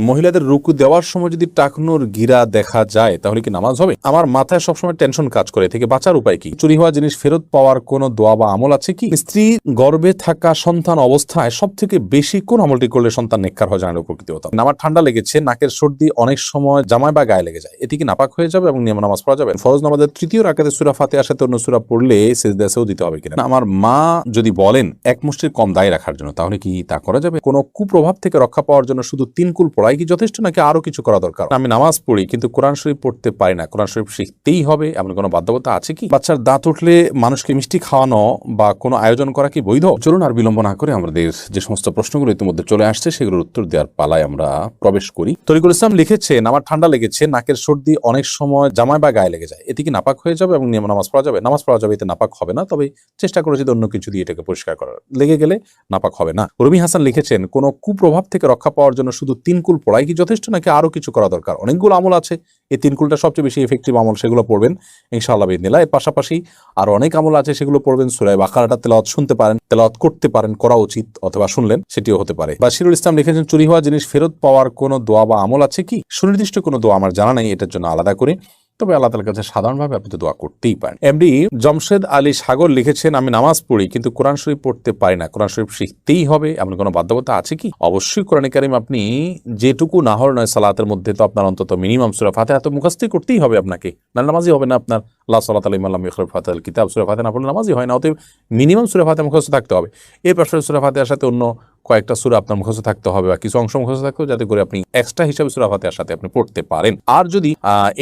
মহিলাদের রুকু দেওয়ার সময় যদি টাকনুর গিরা দেখা যায়, তাহলে কি নামাজ হবে? আমার মাথায় সবসময় টেনশন কাজ করে, থেকে বাঁচার উপায় কি? চুরি হওয়া জিনিস ফেরত পাওয়ার কোন দোয়া বা আমল আছে কি? স্ত্রী গর্বে থাকা সন্তান অবস্থায় সব থেকে বেশি কোন আমলটি করলে সন্তান নেককার হয় জানার উপকৃত হতাম। আমার ঠান্ডা লেগেছে, নাকের সর্দি অনেক সময় জামায় বা গায়ে লেগে যায়। এটি কি নাপাক হয়ে যাবে এবং নিয়ম নামাজ পড়া যাবে? ফরজ নামাজের তৃতীয় রাকাতে সুরা ফাতে সাথে অন্য সুরা পড়লে সেজদাসেও দিতে হবে কিনা? আমার মা যদি বলেন, এক মুষ্টির কম দায় রাখার জন্য তাহলে কি তা করা যাবে? কোনো কুপ্রভাব থেকে রক্ষা পাওয়ার জন্য শুধু তিন কুল পড়াই কি যথেষ্ট নাকি আরও কিছু করা দরকার? আমি নামাজ পড়ি, কিন্তু কোরআন শরীফ পড়তে পারি না। কোরআন শরীফ শিখতেই হবে, এমন কোনো বাধ্যকতা আছে কি? বাচ্চার দাঁত উঠলে মানুষকে মিষ্টি খাওয়ানো বা কোনো আয়োজন করা কি বৈধ? চলুন আর বিলম্ব না করে আমাদের যে সমস্ত প্রশ্নগুলো ইতিমধ্যে চলে আসছে, সেগুলোর উত্তর দেওয়ার পালায় আমরা প্রবেশ করি। তরিকুল ইসলাম লিখেছেন আমার ঠান্ডা লেগেছে, নাকের সর্দি অনেক সময় জামায় বা গায়ে লেগে যায়। এতে কি নাপাক হয়ে যাবে এবং নিয়ম নামাজ পড়া যাবে? নামাজ পড়া যাবে, এতে নাপাক হবে না, তবে চেষ্টা করে যদি অন্য কিছু দিয়ে এটাকে পরিষ্কার করার। লেগে গেলে নাপাক হবে না। রবি হাসান লিখেছেন, কোনো কুপ্রভাব থেকে রক্ষা পাওয়ার জন্য শুধু তিন কুল পড়াই কি যথেষ্ট নাকি আরও কিছু করা দরকার? অনেকগুলো আমল আছে। এই তিনকুলটা সবচেয়ে বেশি এফেক্টিভ আমল সেগুলো পড়বেন। ইনশাআল্লাহ বিদিনিল্লা এর পাশাপাশি আরও অনেক আমল আছে সেগুলো পড়বেন। সুরায় বাকারাটা তেলাওয়াত শুনতে পারেন, তেলাওয়াত করতে পারেন, করা উচিত অথবা শুনলেন সেটিও হতে পারে। বাশিরুল ইসলাম লিখেছেন, চুরি হওয়া জিনিস ফেরত পাওয়ার কোনো দোয়া বা আমল আছে কি? সুনির্দিষ্ট কোনো দোয়া আমার জানা নেই, এটার জন্য আলাদা করে। তবে আল্লাহ তালার কাছে সাধারণভাবে আপনি তো দোয়া করতেই পারেন। এমডি জমশেদ আলী সাগর লিখেছেন, আমি নামাজ পড়ি, কিন্তু কোরআন শরীফ পড়তে পারি না। কোরআন শরীফ শিখতেই হবে। এমন কোনো বাধ্যকতা আছে কি? অবশ্যই কোরআন কারিম আপনি যেটুকু নাহর নয় সালাতের মধ্যে তো আপনার অন্তত মিনিমাম সুরা ফাতে এত মুখাস্তি করতেই হবে আপনাকে। না, নামাজই হবে না আপনার। আল্লাহ সাল্লাহ আলিম আল্লাহ ইখর ফাতে কিতাব, সুরা ফাতে না পড়লে নামাজই হয় না, অতএব মিনিমাম সুরা ফাতে মুখস্থ থাকতে হবে। এর পাশে সুরা ফাতেহার সাথে অন্য কয়েকটা সুরা আপনার মুখস্থ থাকতে হবে বা কিছু অংশ মুখস্থ থাকতে হবে যাতে করে আপনি এক্সট্রা হিসাবে সুরা ফাতেহার সাথে আপনি পড়তে পারেন। আর যদি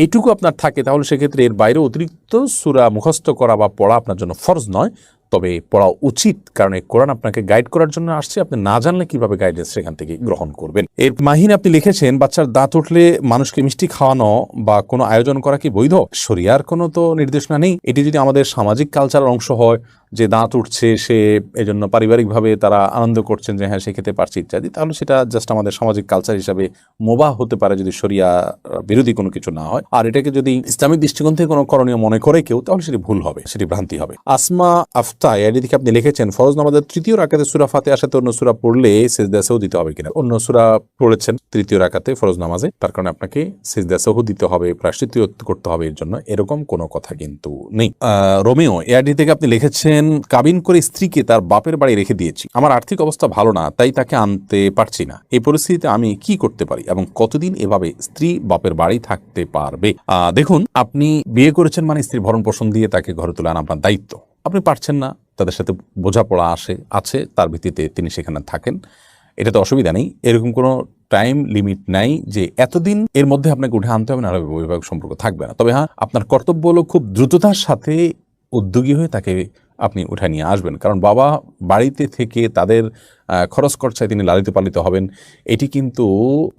এইটুকু আপনার থাকে, তাহলে সেক্ষেত্রে এর বাইরে অতিরিক্ত সুরা মুখস্থ করা বা পড়া আপনার জন্য ফরজ নয়। তবে পড়া উচিত, কারণ এই কোরআন আপনাকে গাইড করার জন্য আসছে। আপনি না জানলে কীভাবে গাইডেন্স সেখান থেকে গ্রহণ করবেন? এর মাহিন আপনি লিখেছেন, বাচ্চার দাঁত উঠলে মানুষকে মিষ্টি খাওয়ানো বা কোনো আয়োজন করা কি বৈধ? শরিয়ার কোনো তো নির্দেশনা নেই। এটি যদি আমাদের সামাজিক কালচারের অংশ হয়, যে দাঁত উঠছে, সে এজন্য পারিবারিকভাবে তারা আনন্দ করছেন যে হ্যাঁ সে খেতে পারছে ইত্যাদি, তাহলে সেটা জাস্ট আমাদের সামাজিক কালচার হিসাবে মোবা হতে পারে যদি শরিয়া বিরোধী কোনো কিছু না হয়। আর এটাকে যদি ইসলামিক দৃষ্টিকোণ থেকে কোনো করণীয় মনে করে কেউ, তাহলে সেটি ভুল হবে, সেটি ভ্রান্তি হবে। আসমা আফতা এর দিকে আপনি লিখেছেন, ফরজ নামাজের তৃতীয় রাকাতে সুরা ফাতে সাথে অন্য সুরা পড়লে সেজদাসেও দিতে হবে কিনা? অন্য সুরা পড়েছেন, তৃতীয় রাকাতে ফরজ নামাজে, তার কারণে আপনাকে সেজদাসেও দিতে হবে প্রাশ্চিত্য করতে হবে এর জন্য। এরকম কোনো কথা কিন্তু নেই। রোমিও এআরডি থেকে আপনি লিখেছেন, কাবিন করে স্ত্রীকে তার বাপের বাড়ি রেখে দিয়েছি। আমার আর্থিক অবস্থা ভালো না, তাই তাকে আনতে পারছি না। এই পরিস্থিতিতে আমি কি করতে পারি এবং কতদিন এভাবে স্ত্রী বাপের বাড়ি থাকতে পারবে? দেখুন, আপনি বিয়ে করেছেন মানে স্ত্রীর ভরণ পোষণ দিয়ে তাকে ঘরে তুলে আনা আপনার দায়িত্ব। আপনি পারছেন না। তাদের সাথে বোঝাপড়া আসে, আছে, তার ভিত্তিতে তিনি সেখানে থাকেন। এটাতে অসুবিধা নেই। এরকম কোনো টাইম লিমিট নাই যে এতদিন এর মধ্যে আপনাকে উঠে আনতে হবে না বৈবাহিক সম্পর্ক থাকবে না। তবে হ্যাঁ আপনার কর্তব্য হলো খুব দ্রুততার সাথে উদ্যোগী হয়ে তাকে আপনি উঠে নিয়ে আসবেন। কারণ বাবা বাড়িতে থেকে তাদের খরচ খরচায় তিনি লালিত পালিত হবেন, এটি কিন্তু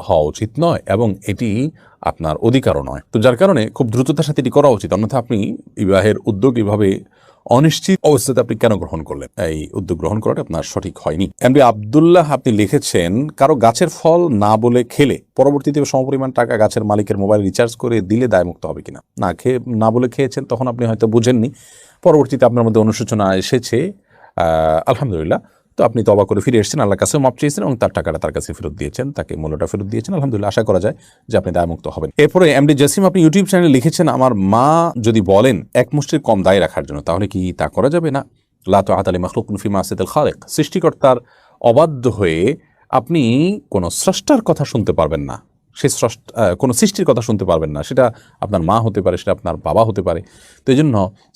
হওয়া উচিত নয় এবং এটি আপনার অধিকারও নয়। তো যার কারণে খুব দ্রুততার সাথে এটি করা উচিত। অন্যথা আপনি বিবাহের উদ্যোগ এভাবে অনিশ্চিত অবস্থাতে আপনি কেন গ্রহণ করলেন? এই উদ্যোগ গ্রহণ করাটা আপনার সঠিক হয়নি। এমবি আবদুল্লাহ আপনি লিখেছেন, কারও গাছের ফল না বলে খেলে পরবর্তীতে সমপরিমাণ টাকা গাছের মালিকের মোবাইল রিচার্জ করে দিলে দায়মুক্ত হবে কিনা? না খেয়ে না বলে খেয়েছেন, তখন আপনি হয়তো বুঝেননি। পরবর্তীতে আপনার মধ্যে অনুশোচনা এসেছে। আলহামদুলিল্লাহ তো আপনি তবা করে ফিরে এসেছেন আল্লাহ কাছেও মাপ চেয়েছেন এবং তার টাকাটা তার কাছে ফেরত দিয়েছেন, তাকে মূল্যটা ফেরত দিয়েছেন, আলহামদুলিল্লাহ আশা করা যায় যে আপনি দায়মুক্ত হবেন। এরপরে এমডি জাসিম আপনি ইউটিউব চ্যানেলে লিখেছেন, আমার মা যদি বলেন এক মুষ্টির কম দায় রাখার জন্য, তাহলে কি তা করা যাবে না? লাতো আতালি মখলুকুন ফিমা আসেদুল খালেক। সৃষ্টিকর্তার অবাধ্য হয়ে আপনি কোনো স্রষ্টার কথা শুনতে পারবেন না। সে কোনো সৃষ্টির কথা শুনতে পারবেন না। সেটা আপনার মা হতে পারে, সেটা আপনার বাবা হতে পারে। তো এই জন্য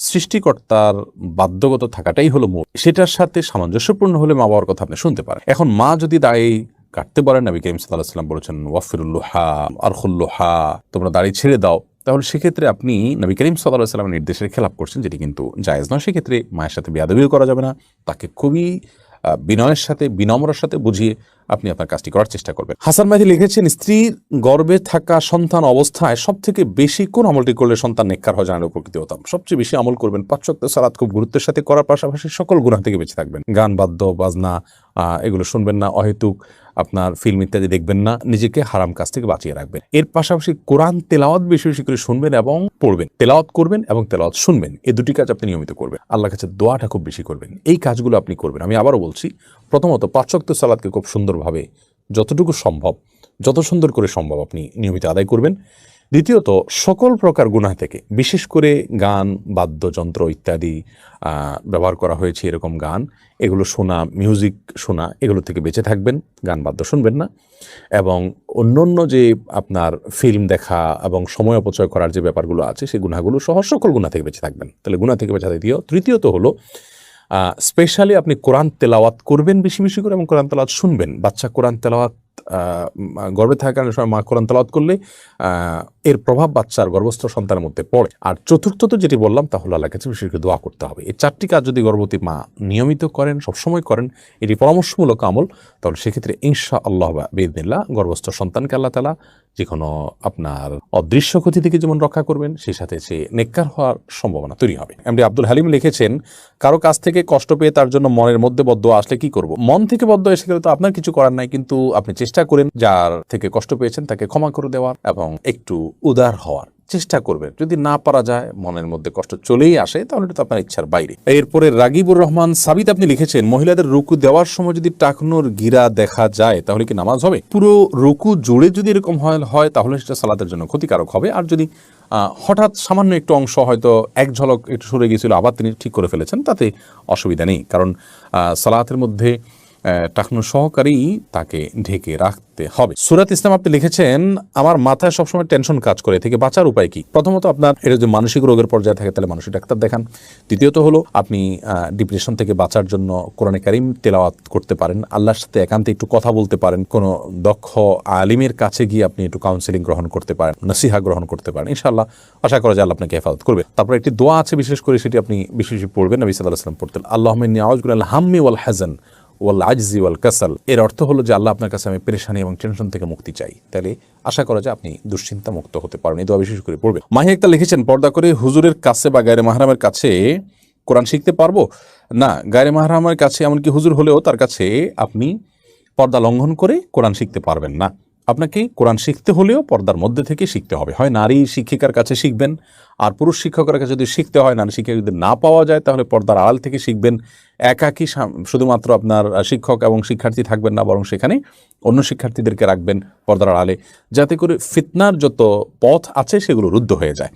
সৃষ্টিকর্তার বাধ্যগত থাকাটাই হলো মূল। সেটার সাথে সামঞ্জস্যপূর্ণ হলে মা বাবার কথা আপনি শুনতে পারেন। এখন মা যদি দায়ী কাটতে পারেন, নবী করিম সাল্লাহ সাল্লাম বলেছেন ওয়াফিরুল্লোহা আরখুল্লোহা তোমরা দাড়ি ছেড়ে দাও। তাহলে সেক্ষেত্রে আপনি নবী করিম সাল্লাহ সাল্লামের নির্দেশের খেলাপ করছেন, যেটি কিন্তু জায়েজ নয়। সেক্ষেত্রে মায়ের সাথে বেয়াদবিও করা যাবে না। তাকে খুবই বিনয়ের সাথে, বিনম্রর সাথে বুঝিয়ে আপনি আপনার কাজটি করার চেষ্টা করবেন। হাসান মাহি লিখেছেন স্ত্রীর গর্বে থাকা সন্তান অবস্থায় সব থেকে বেশি কোন আমলটি করলে সন্তান নেককার হয় জানার উপকৃত হতাম সবচেয়ে বেশি আমল করবেন পাশ্চাত্য সালাদ খুব গুরুত্বের সাথে করার পাশাপাশি সকল গুণা থেকে বেঁচে থাকবেন। গান, বাদ্য, বাজনা এগুলো শুনবেন না, অহেতুক আপনার ফিল্ম ইত্যাদি দেখবেন না, নিজেকে হারাম কাজ থেকে বাঁচিয়ে রাখবেন। এর পাশাপাশি কোরআন তেলাওয়াত বেশি বেশি করে শুনবেন এবং পড়বেন। তেলাওয়াত করবেন এবং তেলাওয়াত শুনবেন, এই দুটি কাজ আপনি নিয়মিত করবেন। আল্লাহ কাছে দোয়াটা খুব বেশি করবেন। এই কাজগুলো আপনি করবেন। আমি আবারও বলছি, প্রথমত পাঁচশক্ত সালাদকে খুব সুন্দরভাবে যতটুকু সম্ভব, যত সুন্দর করে সম্ভব আপনি নিয়মিত আদায় করবেন। দ্বিতীয়ত, সকল প্রকার গুনাহ থেকে, বিশেষ করে গান, বাদ্যযন্ত্র ইত্যাদি ব্যবহার করা হয়েছে এরকম গান, এগুলো শোনা মিউজিক শোনা, এগুলো থেকে বেঁচে থাকবেন, গান, বাদ্য শুনবেন না। এবং অন্যান্য যে আপনার ফিল্ম দেখা এবং সময় অপচয় করার যে ব্যাপারগুলো আছে সেই গুণাগুলো সহ সকল গুণা থেকে বেঁচে থাকবেন। তাহলে গুণা থেকে বেঁচে দ্বিতীয় তৃতীয়ত হলো স্পেশালি আপনি কোরআন তেলাওয়াত করবেন বেশি বেশি করে এবং কোরআন তেলাওয়াত শুনবেন। বাচ্চা কোরআন তেলাওয়াত গর্ভে থাকার সময় মা কোরআন তেলাওয়াত করলে এর প্রভাব বাচ্চার গর্ভস্থ সন্তানের মধ্যে পড়ে। আর চতুর্থত যেটি বললাম তাহলে আল্লাহ কাছে বিশেষ করে দোয়া করতে হবে। এই চারটি কাজ যদি গর্ভবতী মা নিয়মিত করেন, সবসময় করেন, এটি পরামর্শমূলক আমল, তাহলে সেক্ষেত্রে ইনশা আল্লাহ বেদিল্লা গর্ভস্থ সন্তানকে আল্লাহ তালা যে কোনো আপনার অদৃশ্য ক্ষতি থেকে যেমন রক্ষা করবেন, সেই সাথে সে নেককার হওয়ার সম্ভাবনা তৈরি হবে। এমডি আব্দুল হালিম লিখেছেন, কারও কাছ থেকে কষ্ট পেয়ে তার জন্য মনের মধ্যে বদ্ধ আসলে কি করব? মন থেকে বদ্ধ এসে গেলে তো আপনার কিছু করার নাই, কিন্তু আপনি চেষ্টা করেন, যার থেকে কষ্ট পেয়েছেন তাকে ক্ষমা করে দেওয়ার এবং একটু উদার হওয়ার চেষ্টা করবেন। যদি না পারা যায়, মনের মধ্যে কষ্ট চলেই আসে, তাহলে তো আপনার ইচ্ছার বাইরে। এরপরে রাগিবুর রহমান সাবিত, আপনি লিখেছেন, মহিলাদের রুকু দেওয়ার সময় যদি টাকনোর গিরা দেখা যায়, তাহলে কি নামাজ হবে? পুরো রুকু জুড়ে যদি এরকম হয় হয়, তাহলে সেটা সালাতের জন্য ক্ষতিকারক হবে। আর যদি হঠাৎ সামান্য একটু অংশ হয়তো এক ঝলক একটু সরে গিয়েছিল, আবার তিনি ঠিক করে ফেলেছেন, তাতে অসুবিধা নেই। কারণ সালাতের মধ্যে টাকনো সহকারেই তাকে ঢেকে রাখতে হবে। সুরাত ইসলাম আপনি লিখেছেন, আমার মাথায় সবসময় টেনশন কাজ করে থেকে বাঁচার উপায় কি? প্রথমত আপনার, এটা যদি মানসিক রোগের পর্যায়ে থাকে, তাহলে মানসিক ডাক্তার দেখান। দ্বিতীয়ত হলো, আপনি ডিপ্রেশন থেকে বাঁচার জন্য কোরআনে কারিম তেলাওয়াত করতে পারেন। আল্লাহর সাথে একান্তে একটু কথা বলতে পারেন। কোনো দক্ষ আলিমের কাছে গিয়ে আপনি একটু কাউন্সেলিং গ্রহণ করতে পারেন, নসিহা গ্রহণ করতে পারেন। ইনশাআল্লাহ, আশা করা যায় আল্লাহ আপনাকে হেফাজত করবে। তারপর একটি দোয়া আছে, বিশেষ করে সেটি আপনি বিশেষ পড়বেন, নবী সাল্লাহ সাল্লাম পড়তেন আল্লাহ নিয়াজগুল হাম্মি ওয়াল হাজান ওয়াল আজজি ওয়াল কাসাল এর অর্থ হলো যে আল্লাহ আপনার কাছে আমি পেরেশানি এবং টেনশন থেকে মুক্তি চাই। তাহলে আশা করা যায় আপনি দুশ্চিন্তা মুক্ত হতে পারেন। এই দোয়া বিশেষ করে পড়বে মাহি একটা লিখেছেন, পর্দা করে হুজুরের কাছে বা গায়ের মাহারামের কাছে কোরআন শিখতে পারব? না, গায়ের মাহারামের কাছে এমনকি হুজুর হলেও তার কাছে আপনি পর্দা লঙ্ঘন করে কোরআন শিখতে পারবেন না। আপনাকে কোরআন শিখতে হলেও পর্দার মধ্যে থেকে শিখতে হবে। হয় নারী শিক্ষিকার কাছে শিখবেন, আর পুরুষ শিক্ষকের কাছে যদি শিখতে হয়, নারী শিক্ষক যদি না পাওয়া যায়, তাহলে পর্দার আড়াল থেকে শিখবেন। একাকি শুধুমাত্র আপনার শিক্ষক এবং শিক্ষার্থী থাকবেন না, বরং সেখানে অন্য শিক্ষার্থীদেরকে রাখবেন পর্দার আড়ালে। যাতে করে ফিতনার যত পথ আছে, সেগুলো রুদ্ধ হয়ে যায়।